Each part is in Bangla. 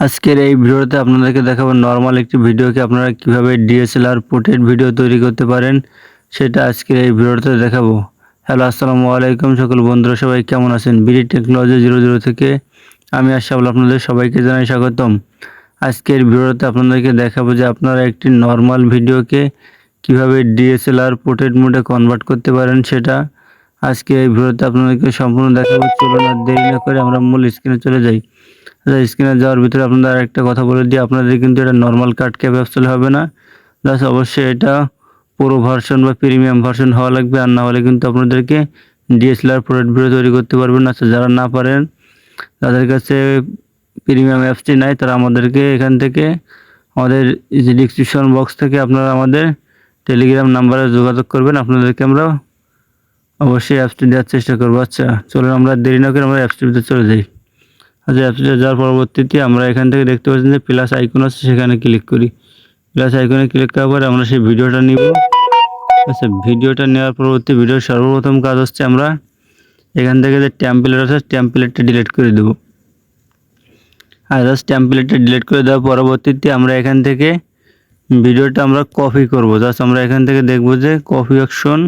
আজকের এই ভিডিওতে আপনাদেরকে দেখাবো নর্মাল একটি ভিডিওকে আপনারা কীভাবে ডিএসএলআর পোর্ট্রেট ভিডিও তৈরি করতে পারেন, সেটা আজকের এই ভিডিওতে দেখাবো। হ্যালো আসসালামু আলাইকুম সকল বন্ধুরা, সবাই কেমন আছেন? বিডি টেকনোলজি জিরো জিরো থেকে আমি আশাবল আপনাদের সবাইকে জানাই স্বাগতম। আজকের ভিডিওতে আপনাদেরকে দেখাবো যে আপনারা একটি নর্মাল ভিডিওকে কীভাবে ডিএসএলআর পোর্ট্রেট মোডে কনভার্ট করতে পারেন, সেটা আজকে এই ভিডিওতে আপনাদেরকে সম্পূর্ণ দেখাবো। চলুন আর দেরি না করে আমরা মূল স্ক্রিনে চলে যাই। স্ক্রিনে যাওয়ার ভিতরে আপনাদের আরেকটা কথা বলে দিই। আপনাদের কিন্তু এটা নর্মাল কাট ক্যাপ অ্যাপসলে হবে না। প্লাস অবশ্যই এটা পুরো ভার্সন বা প্রিমিয়াম ভার্সন হওয়া লাগবে। আর না হলে কিন্তু আপনাদেরকে ডিএসএলআর প্রোডাক্ট ভিডিও তৈরি করতে পারবেন আচ্ছা যারা না পারেন, তাদের কাছে প্রিমিয়াম অ্যাপসটি নাই। তারা আমাদেরকে এখান থেকে আমাদের যে ডিসক্রিপশন বক্স থেকে আপনারা আমাদের টেলিগ্রাম নাম্বারে যোগাযোগ করবেন। আপনাদেরকে আমরা অবশ্যই অ্যাপসটি দেওয়ার চেষ্টা করব। আচ্ছা চলুন আমরা দেরি না করে আমরা অ্যাপসটির ভিতরে চলে যাই। আচ্ছা অ্যাপসটিতে যাওয়ার পরবর্তীতে আমরা এখান থেকে দেখতে পাচ্ছি যে প্লাস আইকন আছে, সেখানে ক্লিক করি। প্লাস আইকনে ক্লিক করার পরে আমরা সেই ভিডিওটা নিব। আচ্ছা ভিডিওটা নেওয়ার পরবর্তী ভিডিওর সর্বপ্রথম কাজ হচ্ছে আমরা এখান থেকে যে ট্যাম্পলেট আছে ট্যাম্পলেটটা ডিলিট করে দেবো। আর জাস্ট ট্যাম্পলেটটা ডিলিট করে দেওয়ার পরবর্তীতে আমরা এখান থেকে ভিডিওটা আমরা কপি করব। জাস্ট আমরা এখান থেকে দেখব যে কপি অপশন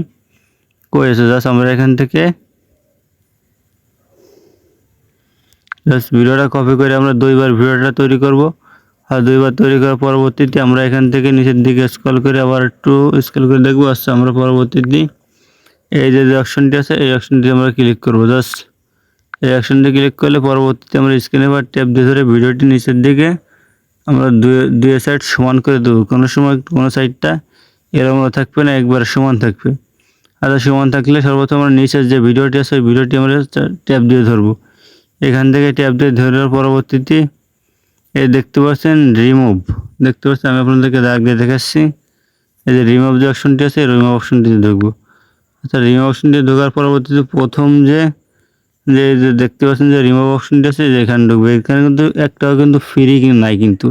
করেছে জাস্ট আমরা এখান থেকে জাস্ট ভিডিওটা কপি করে আমরা দুইবার ভিডিওটা তৈরি করব। আর দুইবার তৈরি করার পরবর্তীতে আমরা এখান থেকে নিচের দিকে স্ক্রল করে আবার একটু স্ক্রল করে দেখব। আচ্ছা আমরা পরবর্তীতে এই যে অপশনটি আছে, এই অপশনটি আমরা ক্লিক করব। জাস্ট এই অপশনটি ক্লিক করলে পরবর্তীতে আমরা স্ক্রিনে বা ট্যাপ দিয়ে ধরে ভিডিওটি নিচের দিকে আমরা দুই সাইড সমান করে দেবো। কোনো সময় কোনো সাইডটা এরকম থাকবে না, একবার সমান থাকবে। আর সমান থাকলে সর্বপ্রথম আমরা নিচের যে ভিডিওটি আছে, ওই ভিডিওটি আমরা ট্যাপ দিয়ে ধরবো। এখান থেকে ট্যাপ দিয়ে ধরার পরবর্তীতে এই দেখতে পাচ্ছেন রিমুভ দেখতে পাচ্ছেন, আমি আপনাদেরকে দাগ দিয়ে দেখাচ্ছি। এই যে রিমুভ যে অপশনটি আছে রিমুভ অপশনটিতে ঢুকবো। আচ্ছা রিমুভ অপশনটি ঢোকার পরবর্তীতে প্রথম যে যে দেখতে পাচ্ছেন যে রিমুভ অপশনটি আছে, যে এখানে ঢুকবে। এখানে কিন্তু একটাও কিন্তু ফ্রি নাই কিন্তু।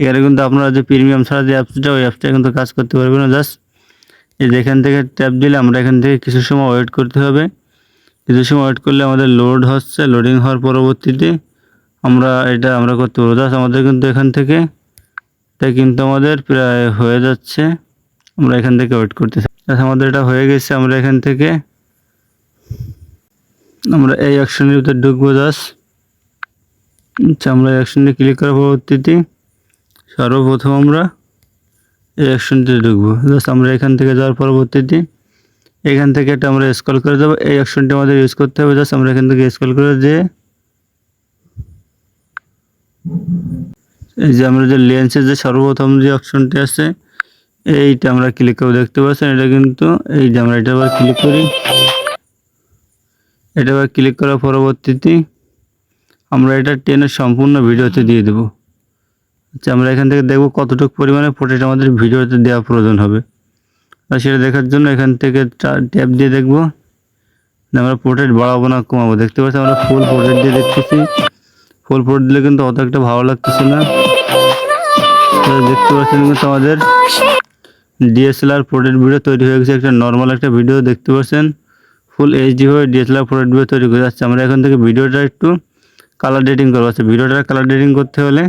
এখানে কিন্তু আপনারা যে প্রিমিয়াম ছাড়া যে অ্যাপসটা ওই অ্যাপসটা কিন্তু কাজ করতে পারবে না। জাস্ট এই যে এখান থেকে ট্যাপ দিলে আমরা এখান থেকে কিছু সময় ওয়েট করতে হবে। কিছু সময় ওয়েট করলে আমাদের লোড হচ্ছে লোডিং হওয়ার পরবর্তীতে আমরা এটা আমরা করতে পারব। জাস্ট আমাদের কিন্তু এখান থেকে, এটা কিন্তু আমাদের প্রায় হয়ে যাচ্ছে। আমরা এখান থেকে ওয়েট করতেছি। জাস্ট আমাদের এটা হয়ে গেছে, আমরা এখান থেকে, আমরা এই অ্যাকশনের ভিতরে ঢুকবো জাস্ট আচ্ছা আমরা এই অ্যাকশনে ক্লিক করার পরবর্তীতে সর্বপ্রথম আমরা এই অ্যাকশনটিতে ঢুকবো। জাস্ট আমরা এখান থেকে যাওয়ার পরবর্তীতে এখান থেকে এটা আমরা স্ক্রল করে দেবো। এই অপশনটি আমাদের ইউজ করতে হবে। জাস্ট আমরা এখান থেকে স্ক্রল করে যে, এই যে আমরা যে লেন্সের যে সর্বপ্রথম যে অপশনটি আছে, এইটা আমরা ক্লিক করে দেখতে পাচ্ছেন, এটা কিন্তু এই যে আমরা এটা আবার ক্লিক করি। এটা আবার ক্লিক করার পরবর্তীতে আমরা এটা টেনের সম্পূর্ণ ভিডিওতে দিয়ে দেবো। আচ্ছা আমরা এখান থেকে দেখব কতটুকু পরিমাণে ফোটেজ আমাদের ভিডিওতে দেওয়া প্রয়োজন হবে। আর সেটা দেখার জন্য এখান থেকে ট্যাপ দিয়ে দেখব। আমরা পোর্ট্রেট বাড়াবো না, কমাবো। দেখতে পাচ্ছি আমরা ফুল পোর্ট্রেট দিয়ে দেখতেছি। ফুল পোর্ট্রেট দিলে কিন্তু অত একটা ভালো লাগতেছে না। দেখতে পাচ্ছেন কিন্তু আমাদের ডিএসএলআর পোর্ট্রেট ভিডিও তৈরি হয়ে গেছে। একটা নর্মাল একটা ভিডিও দেখতে পাচ্ছেন? ফুল এইচডি হয়ে ডিএসএলআর পোর্ট্রেট ভিডিও তৈরি করে যাচ্ছে। আমরা এখান থেকে ভিডিওটা একটু কালার ডেটিং করব। আচ্ছা ভিডিওটা কালার ডেটিং করতে হলে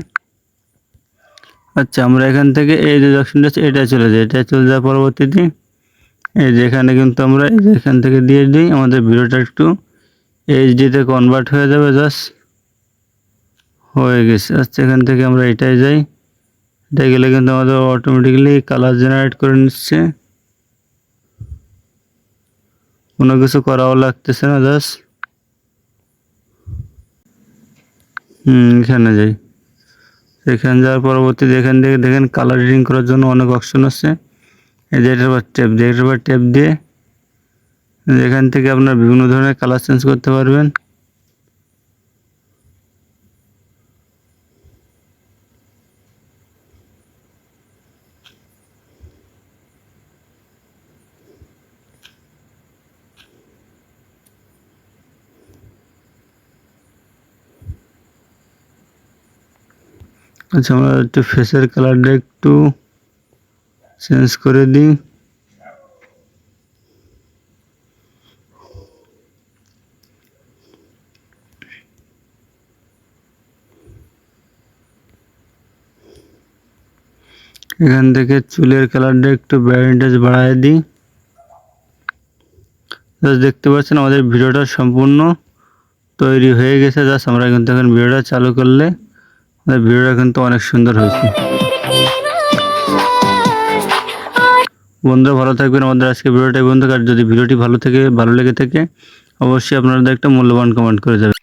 আচ্ছা আমরা এখান থেকে এই যে অপশনটা এটা চলে যায় এটা চলে যাওয়ার পরবর্তীতে এই যে এখানে কিন্তু আমরা এখান থেকে দিয়ে দিই, আমাদের ভিডিওটা একটু এইচডিতে কনভার্ট হয়ে যাবে জাস্ট হয়ে গেছে। আচ্ছা এখান থেকে আমরা এটাই যাই। এটা গেলে কিন্তু আমাদের অটোমেটিক্যালি কালার জেনারেট করে নিচ্ছে। কোনো কিছু করাও লাগতেছে না জাস্ট হুম, এখানে যাই। এখানে যাওয়ার পরবর্তী এখান থেকে দেখেন কালার রিডিং করার জন্য অনেক অপশন আছে। এই যে এটার টেপ দিয়ে এটার ট্যাপ দিয়ে এখান থেকে আপনার বিভিন্ন ধরনের কালার চেঞ্জ করতে পারবেন। আচ্ছা আমরা একটু ফেসের কালারটা একটু চেঞ্জ করে দিই। এখান থেকে চুলের কালারটা একটু ব্রাইটনেস বাড়ায় দিই। দেখতে পাচ্ছেন, আমাদের ভিডিওটা সম্পূর্ণ তৈরি হয়ে গেছে। জাস্ট আমরা কিন্তু এখন ভিডিওটা চালু করলে ভিডিওটা কিন্তু অনেক সুন্দর হয়েছে। বন্ধুরা, ভালো থাকবেন। আমাদের আজকে ভিডিওটাই বন্ধু আর যদি ভিডিওটি ভালো থেকে, ভালো লেগে থাকে, অবশ্যই আপনারা একটা মূল্যবান কমেন্ট করে যাবেন।